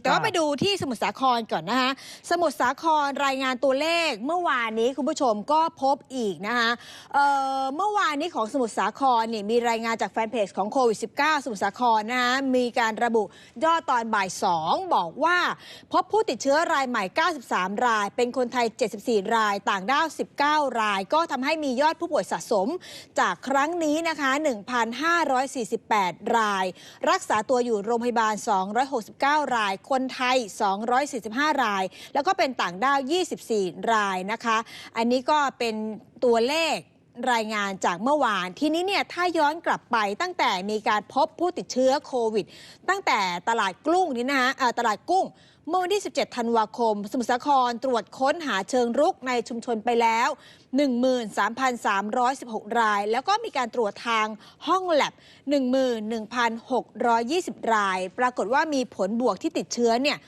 แต่ว่าไปดูที่สมุทรสาครก่อนนะคะ สมุทรสาครรายงานตัวเลขเมื่อวานนี้คุณผู้ชมก็พบอีกนะคะเอ่อเมื่อวานนี้ของสมุทรสาครเนี่ยมีรายงานจากแฟนเพจของโควิด -19 สมุทรสาครนะคะมีการระบุยอดตอนบ่าย 2 บอกว่า พบผู้ติดเชื้อรายใหม่ 93 ราย เป็นคนไทย 74 ราย ต่างด้าว 19 ราย ก็ทำให้มียอดผู้ป่วยสะสม จากครั้งนี้นะคะ 1,548 ราย รักษาตัวอยู่โรงพยาบาล 269 รายคนไทย 245 ราย แล้วก็เป็นต่างด้าว 24 รายนะคะ อันนี้ก็เป็นตัวเลขรายงานจากเมื่อวาน ทีนี้เนี่ยถ้าย้อนกลับไปตั้งแต่มีการพบผู้ติดเชื้อโควิด ตั้งแต่ตลาดกุ้งนี่นะคะตลาดกุ้งเมื่อวันที่ 17 ธันวาคม สมุทรสาครตรวจค้นหาเชิงรุกในชุมชนไปแล้ว 13,316 ราย แล้วก็มีการตรวจทางห้องแลบ 11,620 ราย ปรากฏว่ามีผลบวกที่ติดเชื้อเนี่ย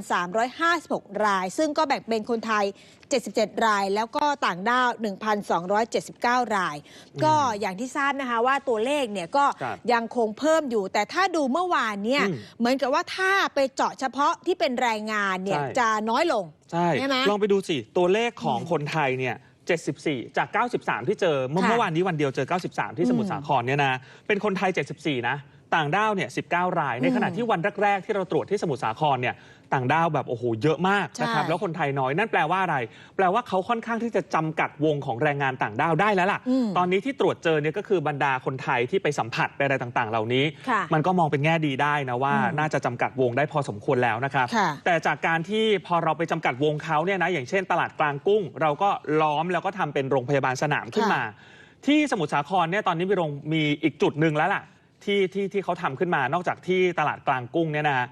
1,356 ราย ซึ่งก็แบ่งเป็นคนไทย 77 ราย แล้วก็ต่างด้าว 1,279 ราย ก็อย่างที่ทราบนะคะว่าตัวเลขเนี่ยก็ครับยังคงเพิ่มอยู่ แต่ถ้าดูเมื่อวานเนี่ยอืมเหมือนกับว่าถ้าไปเจาะเฉพาะที่เป็นแรงงานเนี่ยใช่ จะน้อยลง ใช่ใช่ไหมลองไปดูสิ ตัวเลขของอืมคนไทยเนี่ย 74 จาก 93 ที่เจอเมื่อค่ะเมื่อวานนี้วันเดียวเจอ 93 ที่สมุทรสาครเนี่ยนะ เป็นคนไทย 74 นะ ต่างด้าวเนี่ย19 ราย ในขณะอืมที่วันแรกๆที่เราตรวจที่สมุทรสาครเนี่ยต่างด้าวแบบโอ้โหเยอะมากนะครับใช่แล้วคนไทยน้อยนั่นแปลว่าอะไร แปลว่าเขาค่อนข้างที่จะจำกัดวงของแรงงานต่างด้าวได้แล้วล่ะอืมตอนนี้ที่ตรวจเจอเนี่ยก็คือบรรดาคนไทยที่ไปสัมผัสไปอะไรต่างๆ เหล่านี้ค่ะมันก็มองเป็นแง่ดีได้นะว่าอืมน่าจะจำกัดวงได้พอสมควรแล้วนะครับค่ะแต่จากการที่พอเราไปจำกัดวงเขาเนี่ยนะอย่างเช่น ตลาดกลางกุ้ง เราก็ล้อมแล้วก็ทำเป็นโรงพยาบาลสนามขึ้นมา ที่สมุทรสาครเนี่ยตอนนี้มีโรงมีอีกจุดหนึ่งแล้วล่ะ ที่ที่ที่เขาทำขึ้นมานอกจากที่ตลาดกลางกุ้งเนี่ยนะ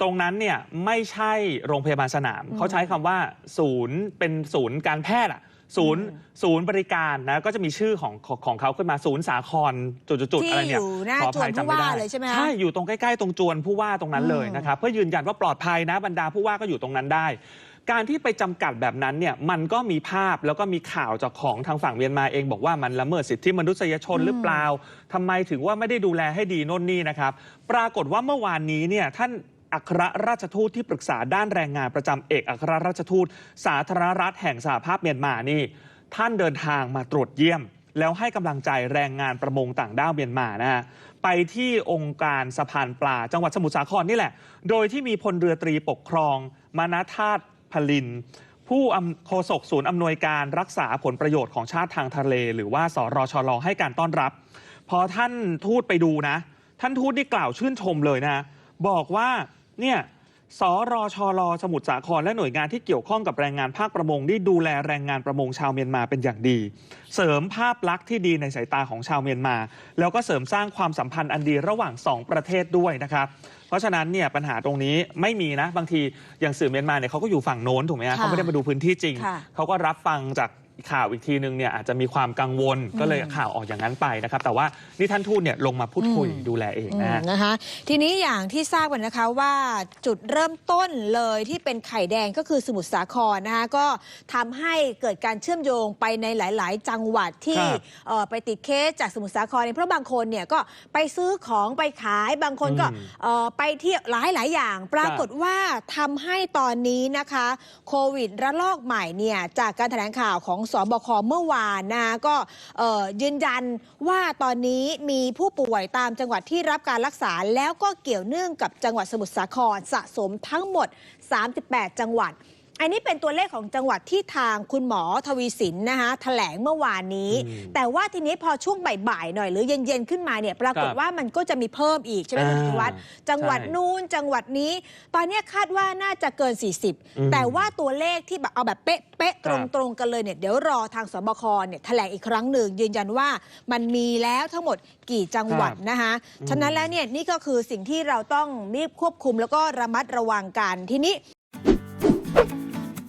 ตรงนั้นเนี่ยไม่ใช่โรงพยาบาลสนามอืมเขาใช้คำว่าศูนย์เป็นศูนย์การแพทย์อะศูนย์อืมศูนย์บริการนะก็จะมีชื่อของของของเขาขึ้นมาศูนย์สาครจุดๆๆอะไรเนี่ยที่อยู่หน้าขออภัยจวนผู้จำไม่ได้ว่าเลยใช่ไหมคะ ใช่ อยู่ตรงใกล้ ๆ ตรงจวนผู้ว่าตรงนั้นเลยอืมนะครับ เพื่อยืนยันว่าปลอดภัยนะบรรดาผู้ว่าก็อยู่ตรงนั้นได้ การที่ไปจำกัดแบบนั้นเนี่ยมันก็มีภาพแล้วก็มีข่าวจากของทางฝั่งเมียนมาเองบอกว่ามันละเมิดสิทธิมนุษยชนหรือเปล่าทำไมถึงว่าไม่ได้ดูแลให้ดีโน่นนี่นะครับ ปรากฏว่าเมื่อวานนี้เนี่ยท่านอัครราชทูตที่ปรึกษาด้านแรงงานประจำเอกอัครราชทูต สาธารณรัฐแห่งสหภาพเมียนมานี่ ท่านเดินทางมาตรวจเยี่ยม แล้วให้กำลังใจแรงงานประมงต่างด้าวเมียนมานะฮะไปที่องค์การสะพานปลาจังหวัดสมุทรสาครนี่แหละ โดยที่มีพลเรือตรีปกครองมานาธาตุ พลิน ผู้โฆษกศูนย์อำนวยการรักษาผลประโยชน์ของชาติทางทะเล หรือว่าสรชลให้การต้อนรับ พอท่านทูตไปดูนะ ท่านทูตนี่กล่าวชื่นชมเลยนะ บอกว่าเนี่ย สรชลสมุทรสาครและหน่วยงานที่เกี่ยวข้องกับแรงงานภาคประมงที่ดูแลแรงงานประมงชาวเมียนมาเป็นอย่างดี เสริมภาพลักษณ์ที่ดีในสายตาของชาวเมียนมา แล้วก็เสริมสร้างความสัมพันธ์อันดีระหว่างสองประเทศด้วยนะครับเพราะฉะนั้นเนี่ยปัญหาตรงนี้ไม่มีนะ บางทีอย่างสื่อเมียนมาเนี่ยเขาก็อยู่ฝั่งโน้นถูกไหมฮะค่ะเขาไม่ได้มาดูพื้นที่จริงค่ะเขาก็รับฟังจาก ข่าวอีกทีนึงเนี่ยอาจจะมีความกังวลก็เลยอืมข่าวออกอย่างนั้นไปนะครับ แต่ว่านี่ท่านทูตเนี่ยลงมาพูดคุยอืมดูแลเองอืนะมฮะนะคะ ทีนี้อย่างที่ทราบกันนะคะว่าจุดเริ่มต้นเลยที่เป็นไข่แดงก็คือสมุทรสาครนะคะก็ทำให้เกิดการเชื่อมโยงไปในหลาย ๆ จังหวัดที่ครับเอ่อไปติดเคสจากสมุทรสาครเนี่ยเพราะบางคนเนี่ยก็ไปซื้อของไปขายบางคนก็อืมเอ่อไปเที่ยวหลายหลายๆอย่าง ปรากฏว่าทำให้ตอนนี้นะคะโควิดระลอกใหม่เนี่ยจากการแถลงข่าวของสบคเมื่อวานนะก็ยืนยันว่าตอนนี้มีผู้ป่วยตามจังหวัดที่รับการรักษา แล้วก็เกี่ยวเนื่องกับจังหวัดสมุทรสาครสะสมทั้งหมด 38 จังหวัด อันนี้เป็นตัวเลขของจังหวัดที่ทางคุณหมอทวีสินนะคะแถลงเมื่อวานนี้อืมแต่ว่าทีนี้พอช่วงบ่ายๆหน่อยหรือเย็นๆขึ้นมาเนี่ยปรากฏครับว่ามันก็จะมีเพิ่มอีกใช่ไหมคุณอ่าธิวัฒน์จังหวัดใช่นู้นจังหวัดนี้ ตอนเนี้ยคาดว่าน่าจะเกินอืม40 แต่ว่าตัวเลขที่แบบเอาแบบเป๊ะเป๊ะคตรัรงบตรงๆกันเลยเนี่ยเดี๋ยวรอทางสบคเนี่ยแถลงอีกครั้งหนึ่งยืนยันว่ามันมีแล้วทั้งหมดกี่จังหวัดนะคะฉะนั้นแล้วเนี่ยนี่ก็คือสิ่งที่เราต้องรีบควบคุมแล้วก็ระมัดระวังกันทีนี้